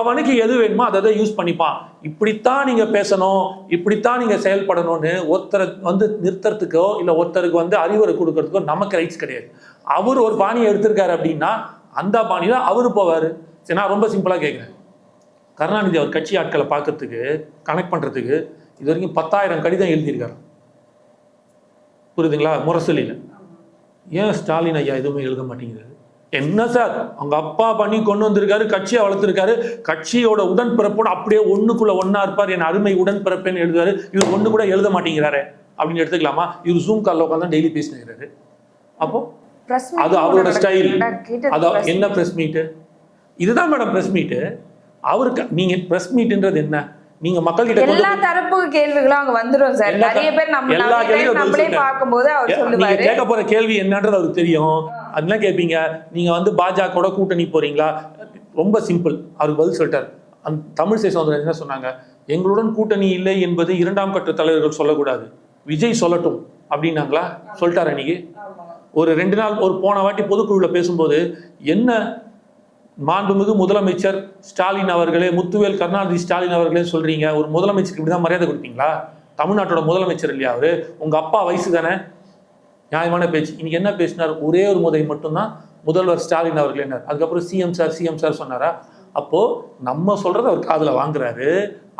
அவனுக்கு எது வேணுமோ அதை அதை யூஸ் பண்ணிப்பான். இப்படித்தான் நீங்கள் பேசணும் இப்படித்தான் நீங்கள் செயல்படணும்னு ஒருத்தரை வந்து நிறுத்துறதுக்கோ இல்லை ஒருத்தருக்கு வந்து அறிவுரை கொடுக்கறதுக்கோ நமக்கு ரைட்ஸ் கிடையாது. அவர் ஒரு பாணியை எடுத்திருக்காரு அப்படின்னா அந்த பாணியில் அவரு போவார். சரி நான் ரொம்ப சிம்பிளாக கேட்குறேன் கருணாநிதி அவர் கட்சி ஆட்களை பார்க்கறதுக்கு கனெக்ட் பண்ணுறதுக்கு இது வரைக்கும் பத்தாயிரம் கடிதம் எழுதியிருக்காரு. புரியுதுங்களா? முரசொலியில். ஏன் ஸ்டாலின் ஐயா எதுவுமே எழுத மாட்டேங்கிறாரு? என்ன சார்? அவங்க அப்பா பண்ணி கொண்டு வந்திருக்காரு கட்சியை வளர்த்துருக்காரு. கட்சியோட உடன்பிறப்போட அப்படியே ஒண்ணுக்குள்ள ஒண்ணா இருப்பார். என் அருமை உடன்பிறப்பேன்னு எழுதுவாரு. இவர் ஒண்ணு கூட எழுத மாட்டேங்கிறாரு அப்படின்னு எடுத்துக்கலாமா? இவர் ஜூம் காலில் உட்காந்து டெய்லி பேசினுக்கிறாரு. அப்போ அது அவரோட ஸ்டைல் press என்ன ப்ரெஸ் மீட்டு இதுதான் மேடம் ப்ரெஸ் மீட்டு அவருக்கு நீங்க ப்ரெஸ் மீட்ன்றது என்ன? நீங்க மக்கள்கிட்ட கொண்டு எல்லா தரப்பு கேள்விகளும் அங்க வந்துரும் சார். நிறைய பேர் நம்ம எல்லா கேள்வியும் நம்மளே. பார்க்கும்போது அவர் சொல்லுவாரு. கேட்க போற கேள்வி என்னன்றது அவருக்கு தெரியும். அதெல்லாம் கேட்பீங்க நீங்கள் வந்து பாஜகோட கூட்டணி போகிறீங்களா ரொம்ப சிம்பிள் அவருக்கு பதில் சொல்லிட்டார். அந் தமிழ் சவுந்தரன் என்ன சொன்னாங்க? எங்களுடன் கூட்டணி இல்லை என்பது இரண்டாம் கட்ட தலைவர்கள் சொல்லக்கூடாது. விஜய் சொல்லட்டும். அப்படின்னாங்களா? சொல்லிட்டார் அன்னைக்கு ஒரு ரெண்டு நாள் ஒரு போன வாட்டி பொதுக்குழுவில் பேசும்போது என்ன மாண்புமிகு முதலமைச்சர் ஸ்டாலின் அவர்களே முத்துவேல் கருணாநிதி ஸ்டாலின் அவர்களே சொல்றீங்க? ஒரு முதலமைச்சருக்கு இப்படி தான் மரியாதை கொடுப்பீங்களா? தமிழ்நாட்டோட முதலமைச்சர் இல்லையா அவரு? உங்க அப்பா வயசு தானே? நியாயமான பேச்சு. இன்னைக்கு என்ன பேசினார்? ஒரே ஒரு முறை மட்டும்தான் முதல்வர் ஸ்டாலின் அவர்கள் என்ன? அதுக்கப்புறம் சிஎம் சார் சிஎம் சார் சொன்னாரா? அப்போ நம்ம சொல்றத அவர் காதுல வாங்குறாரு.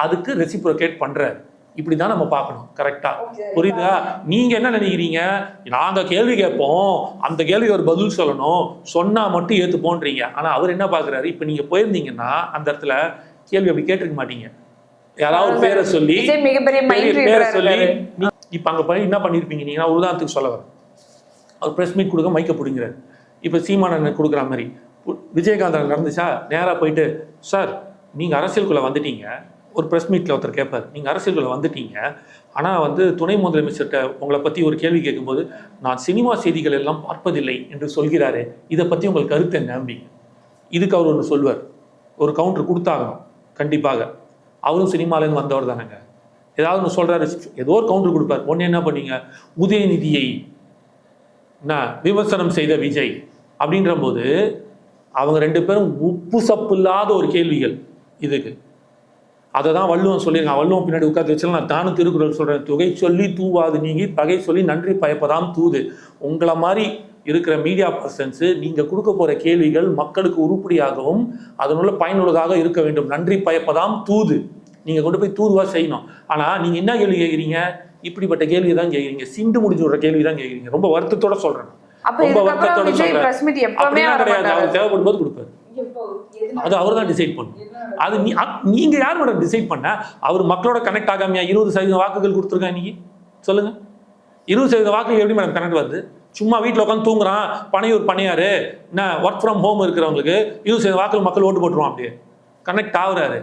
அதுக்கு ரெசிப்ரோகேட் பண்றாரு. இப்படிதான் நம்ம பார்க்கணும். கரெக்டா புரியுதா? நீங்க என்ன நினைக்கிறீங்க? நாங்க கேள்வி கேட்போம். அந்த கேள்விக்கு ஒரு பதில் சொல்லணும். சொன்னா மட்டும் ஏத்துப்போன்றீங்க. ஆனா அவர் என்ன பாக்குறாரு இப்ப நீங்க போயிருந்தீங்கன்னா அந்த இடத்துல கேள்வி அப்படி கேட்டிருக்க மாட்டீங்க. யாராவது பேரை சொல்லி பேரை சொல்லி இப்ப அங்க போய் என்ன பண்ணிருப்பீங்க? நீங்க நான் ஒரு உதாரணத்துக்கு சொல்ல வரேன். அவர் ப்ரெஸ் மீட் கொடுக்க மைக்க பிடிங்கிறார். இப்போ சீமானன் கொடுக்குற மாதிரி. விஜயகாந்தன் நடந்துச்சா? நேராக போயிட்டு சார் நீங்கள் அரசியலுக்குள்ளே வந்துட்டீங்க. ஒரு ப்ரெஸ் மீட்டில் ஒருத்தர் கேட்பார் நீங்கள் அரசியலுக்குள்ளே வந்துட்டீங்க. ஆனால் வந்து துணை முதலமைச்சர்கிட்ட உங்களை பற்றி ஒரு கேள்வி கேட்கும்போது நான் சினிமா செய்திகள் எல்லாம் பார்ப்பதில்லை என்று சொல்கிறாரு இதை பற்றி உங்களுக்கு கருத்து என்ன? அப்படிங்க. இதுக்கு அவர் ஒன்று சொல்வார் ஒரு கவுண்டர் கொடுத்தாகணும் கண்டிப்பாக. அவரும் சினிமாலேருந்து வந்தவர் தானேங்க. ஏதாவது ஒன்று சொல்கிறாரு ஏதோ ஒரு கவுண்டர் கொடுப்பார். ஒன்று என்ன பண்ணீங்க? உதயநிதியை விமர்சனம் செய்த விஜய் அப்படின்ற போது அவங்க ரெண்டு பேரும் உப்பு சப்பு இல்லாத ஒரு கேள்விகள் இதுக்கு. அதை தான் வள்ளுவன் சொல்லியிருக்கான். வள்ளுவன் பின்னாடி உட்காந்து வச்சாலும் நான் தானும் திருக்குறள் சொல்கிறேன் தொகை சொல்லி தூவாது நீங்கி பகை சொல்லி நன்றி பயப்பதாம் தூது. உங்களை மாதிரி இருக்கிற மீடியா பர்சன்ஸு நீங்கள் கொடுக்க போகிற கேள்விகள் மக்களுக்கு உருப்படியாகவும் அதனுள்ள பயனுள்ளதாக இருக்க வேண்டும். நன்றி பயப்பதாம் தூது. நீங்கள் கொண்டு போய் தூதுவாக செய்யணும். ஆனால் நீங்கள் என்ன கேள்வி கேட்குறீங்க? இப்படிப்பட்ட கேள்வி தான் கேட்குறீங்க சிண்டு முடிஞ்சு விடுற கேள்வி தான் கேட்குறீங்க ரொம்ப வருத்தத்தோட சொல்றேன். ரொம்ப வருத்தத்தோட சொல்றேன். கிடையாது. அவர் தேவைப்படும் போது கொடுப்பாரு. அது அவர் தான் டிசைட் பண்ணும். அது நீ நீங்க யார் மேடம் டிசைட் பண்ண அவர் மக்களோட கனெக்ட் ஆகாமையா இருபது சதவீதம் வாக்குகள் கொடுத்துருக்கா இன்னைக்கு? சொல்லுங்க. இருபது சதவீத வாக்குகள் எப்படி மேடம் கனெக்ட் வருது? சும்மா வீட்டில் உட்காந்து தூங்குறான். பனையூர் பணியாரு. என்ன ஒர்க் ஃப்ரம் ஹோம் இருக்கிறவங்களுக்கு இருபது சதவீத வாக்குகள் மக்கள் ஓட்டு போட்டுருவான் அப்படியே. கனெக்ட் ஆகுறாரு.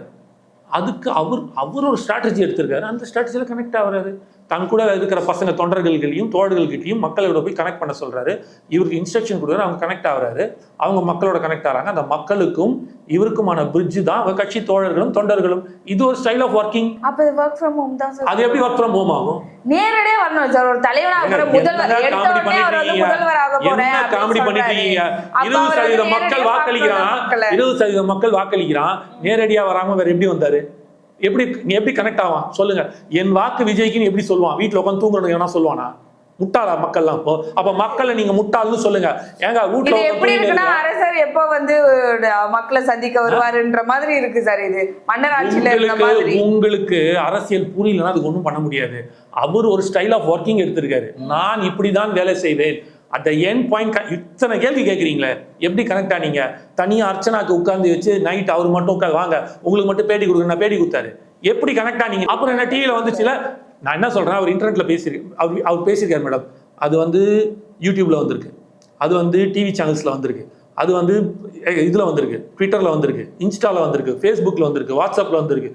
அதுக்கு அவர் அவர் ஒரு ஸ்ட்ராட்டஜி எடுத்திருக்காரு. அந்த ஸ்ட்ராட்டஜியில் கனெக்ட் ஆகுறாரு. தன் கூட இருக்கிற பசங்க தொண்டர்கள்கிட்டையும் தோழர்கள்கிட்டையும் மக்களோட போய் கனெக்ட் பண்ண சொல்றாரு. இவருக்கு இன்ஸ்ட்ரக்ஷன் கொடுக்குறாரு அவங்க கனெக்ட் ஆகுறாரு. அவங்க மக்களோட கனெக்ட் ஆகிறாங்க. அந்த மக்களுக்கும் இவருக்குமான பிரிட்ஜ் தான் அவங்க கட்சி தோழர்களும் தொண்டர்களும். இது ஒரு ஸ்டைல் ஆஃப் ஒர்க்கிங் அப்ப இது ஒர்க் ஃப்ரம் ஹோம் தான் சார் அது எப்படி ஒர்க் ஃப்ரம் ஹோம் ஆகும்? நேரடியா வரணும் சார் ஒரு தலைவனா ஏங்க, அப்புறம் முதல்வர் என்னங்க எடுத்த comedy உடனே அவர் வந்து பண்ணிட்டு முதல்வர் ஆக இருக்கீங்க? போறேன் காமெடி பண்ணிட்டு. இருக்கீங்க? இருபது அவர் சதவீத வந்து மக்கள் வாக்களிக்கிறான். பார்க்கணும் மக்களை. இருபது சதவீத மக்கள் வாக்களிக்கிறான். நேரடியா வராம வேற எப்படி வந்தாரு? எப்படி நீ எப்படி கனெக்ட் ஆவான்? சொல்லுங்க. என் வாக்கு விஜய்க்குன்னு எப்படி சொல்லுவான்? வீட்டுல உட்காந்து தூங்குறது எவனா சொல்லுவானா? முட்டாளா மக்கள்லாம்? இப்போ அப்ப மக்களை நீங்க முட்டாள்னு சொல்லுங்க. ஏங்க வீட்டுல எப்படி இருக்குன்னா அரசர் எப்போ வந்து மக்களை சந்திக்க வருவாருன்ற மாதிரி இருக்கு சார் இது. மன்னர் ஆட்சியில இருந்த மாதிரி. உங்களுக்கு உங்களுக்கு அரசியல் புரியலன்னா அதுக்கு ஒன்றும் பண்ண முடியாது. அவர் ஒரு ஸ்டைல் ஆஃப் ஒர்க்கிங் எடுத்திருக்காரு. நான் இப்படிதான் வேலை செய்வேன். அட் த என் பாயிண்ட் இத்தனை கேள்வி கேட்குறீங்களே எப்படி கனெக்ட் ஆனீங்க? தனியாக அர்ச்சனாக்கு உட்காந்து வச்சு நைட் அவர் மட்டும் உட்காந்து வாங்க உங்களுக்கு மட்டும் பேட்டி கொடுங்க நான் பேட்டி கொடுத்தாரு. எப்படி கனெக்ட் ஆனீங்க? அப்புறம் என்ன டிவியில் வந்துச்சுல? நான் என்ன சொல்கிறேன் அவர் இன்டர்நெட்டில் பேசியிருக்கேன் அவர் அவர் பேசியிருக்காரு மேடம் அது வந்து யூடியூப்பில் வந்திருக்கு. அது வந்து டிவி சேனல்ஸில் வந்திருக்கு. அது வந்து இதில் வந்திருக்கு ட்விட்டரில் வந்திருக்கு இன்ஸ்டாவில் வந்திருக்கு ஃபேஸ்புக்கில் வந்திருக்கு வாட்ஸ்அப்பில் வந்திருக்கு.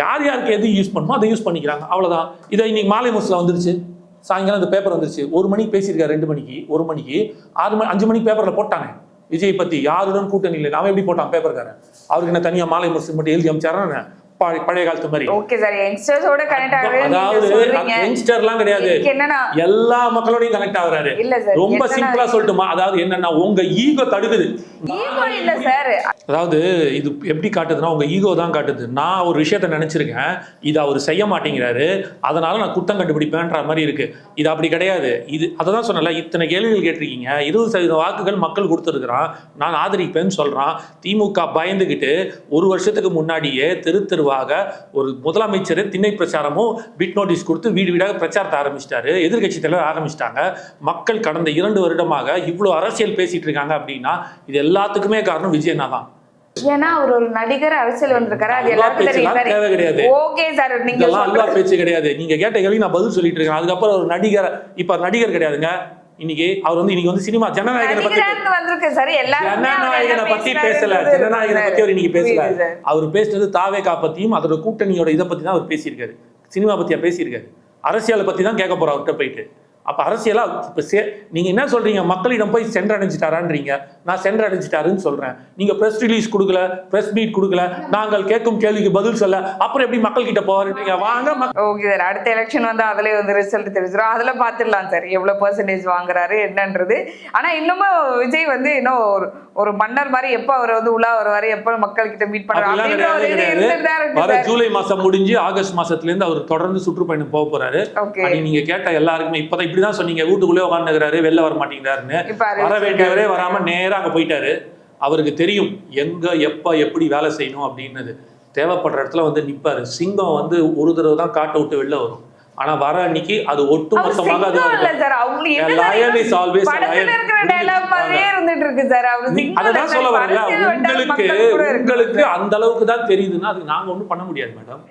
யார் யாருக்கு எது யூஸ் பண்ணுமோ அதை யூஸ் பண்ணிக்கிறாங்க. அவ்வளோதான் இதை இன்னைக்கு மாலை முஸ்ல வந்துருச்சு. சாயங்காலம் இந்த பேப்பர் வந்துருச்சு. ஒரு மணிக்கு பேசியிருக்காரு ரெண்டு மணிக்கு. ஒரு மணிக்கு. ஆறு மணி அஞ்சு மணிக்கு பேப்பரில் போட்டாங்க. விஜய் பத்தி யாருடன் கூட்டணி இல்லை? அவன் எப்படி போட்டான் பேப்பர்காரன் அவருக்கு என்ன தனியாக மாலை முஸ்லிம் மட்டும் எழுதி அமைச்சாரா பழைய காலத்து மாதிரி. ஓகே சார் யங்ஸ்டர்ஸோட கனெக்ட் ஆகுது அதாவது யங்ஸ்டர்லாம் கிடையாது. என்னன்னா எல்லா மக்களோடையும் கனெக்ட் ஆகுறாரு. இல்ல சார் ரொம்ப சிம்பிளா சொல்லட்டுமா? அதாவது என்னன்னா உங்க ஈகோ தடுக்குது. ஈகோ இல்ல சார் அதாவது இது எப்படி காட்டுதுன்னா உங்க ஈகோ தான் காட்டுது. நான் ஒரு விஷயத்த நினைச்சிருக்கேன். இதை அவர் செய்ய மாட்டேங்கிறாரு. அதனால நான் குத்தம் கண்டுபிடிப்பேன்ற மாதிரி இருக்கு. இது அப்படி கிடையாது. இது அதை தான் சொன்னல இத்தனை கேள்விகள் கேட்டிருக்கீங்க. இருபது சதவீத வாக்குகள் மக்கள் கொடுத்துருக்குறான். நான் ஆதரிப்பேன்னு சொல்றான். திமுக பயந்துகிட்டு ஒரு வருஷத்துக்கு முன்னாடியே தெரு தெருவாக ஒரு முதலமைச்சர் திண்ணை பிரச்சாரமும் பிட் நோட்டீஸ் கொடுத்து வீடு வீடாக பிரச்சாரத்தை ஆரம்பிச்சிட்டாரு. எதிர்க்கட்சி தலைவர் ஆரம்பிச்சிட்டாங்க. மக்கள் கடந்த இரண்டு வருடமாக இவ்வளோ அரசியல் பேசிட்டு இருக்காங்க அப்படின்னா இது எல்லாத்துக்குமே காரணம் விஜயனா தான் ஏன்னா அவர் ஒரு நடிகர் அரசியல் வந்திருக்காரு. அது எல்லாருக்கும் தேவை கிடையாது. Okay sir. நீங்க அல்வா பேச்சு கிடையாது. நீங்க கேட்ட கேள்வி நான் பதில் சொல்லிட்டு இருக்கேன். அதுக்கப்புறம் ஒரு நடிகர் இப்ப நடிகர் கிடையாதுங்க. இன்னைக்கு அவர் வந்து இன்னைக்கு வந்து சினிமா ஜனநாயகனை பத்தி ஜனநாயகனை பத்தி பேசல. ஜனநாயகனை பத்தி அவர் இன்னைக்கு பேசல. அவர் பேசுனது தாவேகா பத்தியும் அதோட கூட்டணியோட இதை பத்தி தான் அவர் பேசியிருக்காரு. சினிமா பத்தியா பேசியிருக்காரு. அரசியலை பத்தி தான் கேட்க போறோம் அவர்கிட்ட போயிட்டு. அப்ப அரசியலா இப்ப சே நீங்க என்ன சொல்றீங்க? மக்களிடம் போய் சென்றடைஞ்சிட்டாரான்றீங்க. நான் சென்றடைஞ்சிட்டாருன்னு சொல்றேன். நீங்க பிரஸ் ரிலீஸ் கொடுக்கல பிரஸ் மீட் கொடுக்கல நாங்கள் கேட்கும் கேள்விக்கு பதில் சொல்ல அப்புறம் எப்படி மக்கள் கிட்ட போவாருன்றீங்க வாங்க ஓகே சார். அடுத்த எலெக்ஷன் வந்து அதுலயே வந்து ரிசல்ட் தெரிஞ்சிடும் அதுல பாத்துடலாம் சார். எவ்வளவு பர்சன்டேஜ் வாங்குறாரு என்னன்றது. ஆனா இன்னமும் விஜய் வந்து இன்னும் ஒரு ஒரு மன்னர் மாதிரி எப்ப அவர் வந்து உலா வருவாரு எப்ப மக்கள் கிட்ட மீட் வர சார். ஜூலை மாசம் முடிஞ்சு ஆகஸ்ட் மாசத்துல இருந்து அவர் தொடர்ந்து சுற்றுப்பயணம் போக போறாரு. ஓகே. அன்னைக்கு நீங்க கேட்ட எல்லாருக்குமே இப்பதான் இப்படிதான் சொன்னீங்க. வீட்டுக்குள்ளே உட்காந்துக்கிறாரு வெளில வர மாட்டேங்கிறாருன்னு. வர. வேண்டியவரே வராம நேரா அங்க போயிட்டாரு. அவருக்கு தெரியும் எங்க எப்ப எப்படி வேலை செய்யணும் அப்படின்னது. தேவைப்படுற இடத்துல வந்து நிப்பாரு. சிங்கம் வந்து ஒரு தடவை தான் காட்டை விட்டு வெளில வரும். ஆனா வர அன்னைக்கு அது அவர் ஒட்டுமொத்தமாக அது இல்ல சொல்ல. வரல. உங்களுக்கு. உங்களுக்கு அந்த அளவுக்கு தான் தெரியுதுன்னா அது நாங்க ஒண்ணும் பண்ண முடியாது மேடம்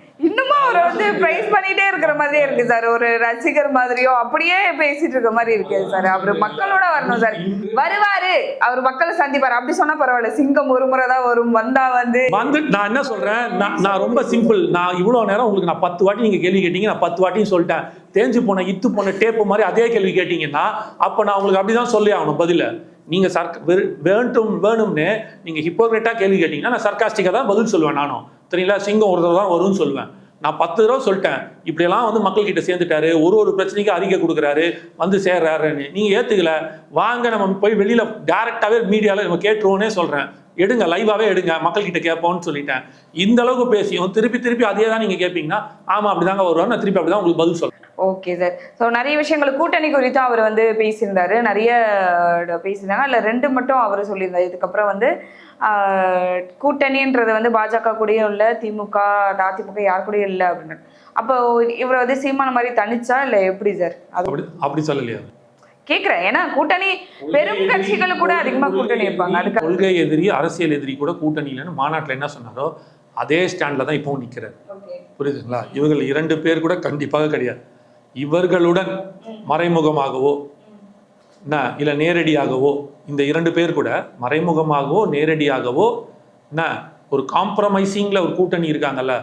அவர் வந்து பிரைஸ் பண்ணிட்டே இருக்கிற மாதிரியே இருக்கு சார். ஒரு ரசிகர் மாதிரியோ அப்படியே பேசிட்டு இருக்க மாதிரி இருக்கு சார். அவர் மக்களோட வரணும் சார். வருவாரு. அவர் மக்களை சந்திப்பாரு. அப்படி சொன்னா பரவாயில்ல. சிங்கம் ஒரு முறை தான் வரும். வந்தா வந்து வந்து நான் என்ன சொல்றேன்? நான் நான் ரொம்ப சிம்பிள் நான் இவ்வளவு நேரம் உங்களுக்கு நான் பத்து வாட்டி நீங்க கேள்வி கேட்டீங்க. நான் பத்து வாட்டியும் சொல்லிட்டேன். தேஞ்சு போன இத்து போன டேப்பு மாதிரி அதே கேள்வி கேட்டீங்கன்னா அப்ப நான் உங்களுக்கு அப்படிதான் சொல்லி ஆகணும் பதில. நீங்க சர்க் வேண்டும் வேணும்னு நீங்க ஹிப்போக்ரேட்டா கேள்வி கேட்டீங்கன்னா நான் சர்க்காஸ்டிக்கா தான் பதில் சொல்லுவேன் நானும். சரிங்களா சிங்கம் ஒருத்தர் தான் வரும்னு சொல்லுவேன். நான் பத்து தடவை சொல்லிட்டேன். இப்படியெல்லாம் வந்து மக்கள்கிட்ட சேர்ந்துட்டாரு. ஒரு ஒரு பிரச்சனைக்கு அறிக்கை கொடுக்குறாரு. வந்து சேர்றாருன்னு. நீங்கள் ஏற்றுக்கல வாங்க நம்ம போய் வெளியில் டேரெக்டாகவே மீடியாவில் நம்ம கேட்டுருவோன்னே சொல்கிறேன் எடுங்க லைவாகவே எடுங்க. மக்கள்கிட்ட கேட்போன்னு கேட்போம்னு சொல்லிட்டேன். இந்த அளவுக்கு பேசியும் திருப்பி திருப்பி அதே தான் நீங்கள் கேட்பீங்கன்னா ஆமா அப்படிதாங்க வருவார். நான் திருப்பி அப்படிதான் உங்களுக்கு பதில் சொல்கிறேன் ஓகே சார் ஸோ நிறைய விஷயங்கள் கூட்டணி குறித்தும் அவர் வந்து பேசியிருந்தாரு. நிறைய பேசியிருந்தாங்க. அதில் ரெண்டு மட்டும் அவர் சொல்லியிருந்தார். இதுக்கப்புறம் வந்து கூட்டணின்றது வந்து பாஜக கூடயும் இல்லை திமுக அதிமுக யார் கூடயும் இல்லை அப்படின்னு அப்போ இவர் வந்து சீமான மாதிரி தனிச்சா இல்லை எப்படி சார் அது அப்படி அப்படி சொல்லலையா? கேட்குறேன் ஏன்னா கூட்டணி பெரும் கட்சிகள் கூட அதிகமாக கூட்டணி இருப்பாங்க அதுக்கு கொள்கை எதிரி அரசியல் எதிரி கூட கூட்டணியிலன்னு மாநாட்டில் என்ன சொன்னாரோ அதே ஸ்டாண்ட்ல தான் இப்பவும் நிக்கிறார். புரியுதுங்களா? இவர்கள் இரண்டு பேர் கூட கண்டிப்பாக கிடையாது. இவர்களுடன் மறைமுகமாகவோ என்ன இல்லை நேரடியாகவோ இந்த இரண்டு பேர் கூட மறைமுகமாகவோ நேரடியாகவோ என்ன ஒரு காம்ப்ரமைசிங்ல ஒரு கூட்டணி இருக்காங்கல்ல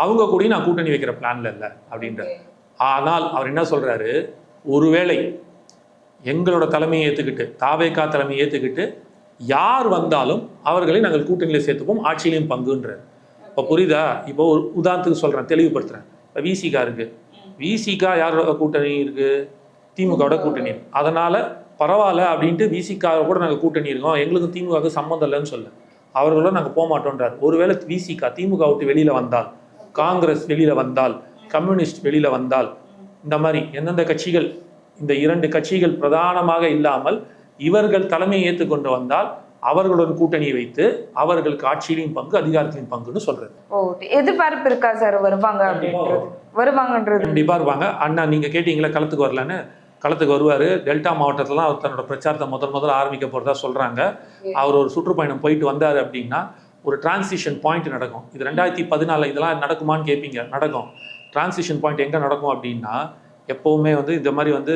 அவங்க கூட நான் கூட்டணி வைக்கிற பிளான்ல இல்லை அப்படின்ற. ஆனால் அவர் என்ன சொல்றாரு ஒருவேளை எங்களோட தலைமையை ஏற்றுக்கிட்டு தாவேகா தலைமையை ஏற்றுக்கிட்டு யார் வந்தாலும் அவர்களை நாங்கள் கூட்டணியில் சேர்த்துப்போம் ஆட்சியிலையும் பங்குன்றார். இப்போ புரியுதா? இப்போ ஒரு உதாரணத்துக்கு சொல்கிறேன் தெளிவுபடுத்துகிறேன் இப்போ விசிகா இருக்கு விசிகா யாரோட கூட்டணி இருக்கு? திமுகவோட கூட்டணி. இருக்கு அதனால பரவாயில்ல அப்படின்ட்டு விசிகா கூட நாங்கள் கூட்டணி இருக்கோம். எங்களுக்கும் திமுகவுக்கு சம்மந்தம் இல்லைன்னு சொல்ல அவர்களோட நாங்கள் போக மாட்டோன்றார். ஒருவேளை விசிகா திமுக விட்டு வெளியில வந்தால் காங்கிரஸ் வெளியில வந்தால் கம்யூனிஸ்ட் வெளியில வந்தால் இந்த மாதிரி எந்தெந்த கட்சிகள் இந்த இரண்டு கட்சிகள் பிரதானமாக இல்லாமல் இவர்கள் தலைமையை ஏற்றுக்கொண்டு வந்தால் அவர்களுடன் கூட்டணியை வைத்து அவர்களுக்கு ஆட்சியிலையும் பங்கு அதிகாரத்திலையும் பங்குன்னு சொல்றது. எதிர்பார்ப்பு இருக்கா சார்? வருவாங்க வருவாங்கன்றது. கண்டிப்பா இருப்பாங்க அண்ணா நீங்க கேட்டீங்களா களத்துக்கு வரலன்னு? களத்துக்கு வருவாரு. டெல்டா மாவட்டத்துல அவர் தன்னோட பிரச்சாரத்தை முதல் முதல்ல ஆரம்பிக்க போறதா சொல்றாங்க. அவர் ஒரு சுற்றுப்பயணம் போயிட்டு வந்தாரு அப்படின்னா ஒரு டிரான்சிஷன் பாயிண்ட் நடக்கும். இது ரெண்டாயிரத்தி பதினாலில் இதெல்லாம் நடக்குமான்னு கேட்பீங்க நடக்கும். டிரான்சிஷன் பாயிண்ட் எங்கே நடக்கும் அப்படின்னா எப்போவுமே வந்து இந்த மாதிரி வந்து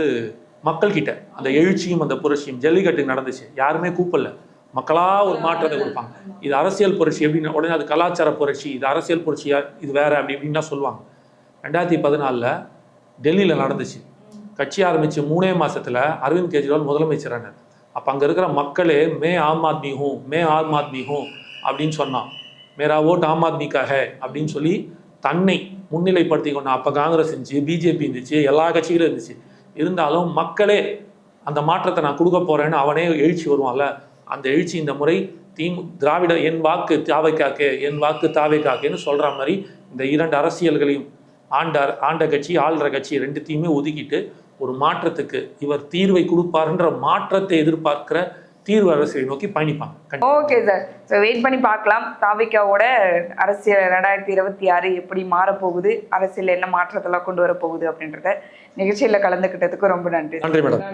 மக்கள்கிட்ட அந்த எழுச்சியும் அந்த புரட்சியும் ஜல்லிக்கட்டுக்கு நடந்துச்சு. யாருமே கூப்பிடல. மக்களாக ஒரு மாற்றத்தை கொடுப்பாங்க. இது அரசியல் புரட்சி எப்படின்னா உடனே அது கலாச்சார புரட்சி இது அரசியல் புரட்சியா இது வேற அப்படி இப்படின்னா சொல்லுவாங்க. ரெண்டாயிரத்தி பதினாலில் டெல்லியில் நடந்துச்சு. கட்சி ஆரம்பித்து மூணே மாதத்தில் அரவிந்த் கெஜ்ரிவால் முதலமைச்சரானார் அப்போ அங்கே இருக்கிற மக்களே மே Aam Aadmi who May Aam Aadmi who அப்படின்னு சொன்னான். மேரா ஓட் ஆம் ஆத்மிக்காக அப்படின்னு சொல்லி தன்னை முன்னிலைப்படுத்தி கொண்டான். அப்போ காங்கிரஸ் இருந்துச்சு பிஜேபி இருந்துச்சு எல்லா கட்சிகளும் இருந்துச்சு. இருந்தாலும் மக்களே அந்த மாற்றத்தை நான் கொடுக்க போகிறேன்னு அவனே எழுச்சி வருவான்ல. அந்த எழுச்சி இந்த முறை திமு திராவிட என் வாக்கு தாவைக்காக்கே என் வாக்கு தாவைக்காக்கேன்னு சொல்ற மாதிரி இந்த இரண்டு அரசியல்களையும் ஆண்ட ஆண்ட கட்சி ஆள்ற கட்சி ரெண்டுத்தையுமே ஒதுக்கிட்டு ஒரு மாற்றத்துக்கு இவர் தீர்வை கொடுப்பாருன்ற மாற்றத்தை எதிர்பார்க்கிற தீர்வு அரசியலை நோக்கி பயணிப்பாங்க. Okay sir. ஸோ வெயிட் பண்ணி பார்க்கலாம். தாவிக்காவோட அரசியல் ரெண்டாயிரத்தி இருபத்தி ஆறு எப்படி மாறப்போகுது? அரசியல் என்ன மாற்றத்தெல்லாம் கொண்டு வர போகுது அப்படின்றத நிகழ்ச்சியில் கலந்துக்கிட்டதுக்கு ரொம்ப நன்றி நன்றி மேடம்.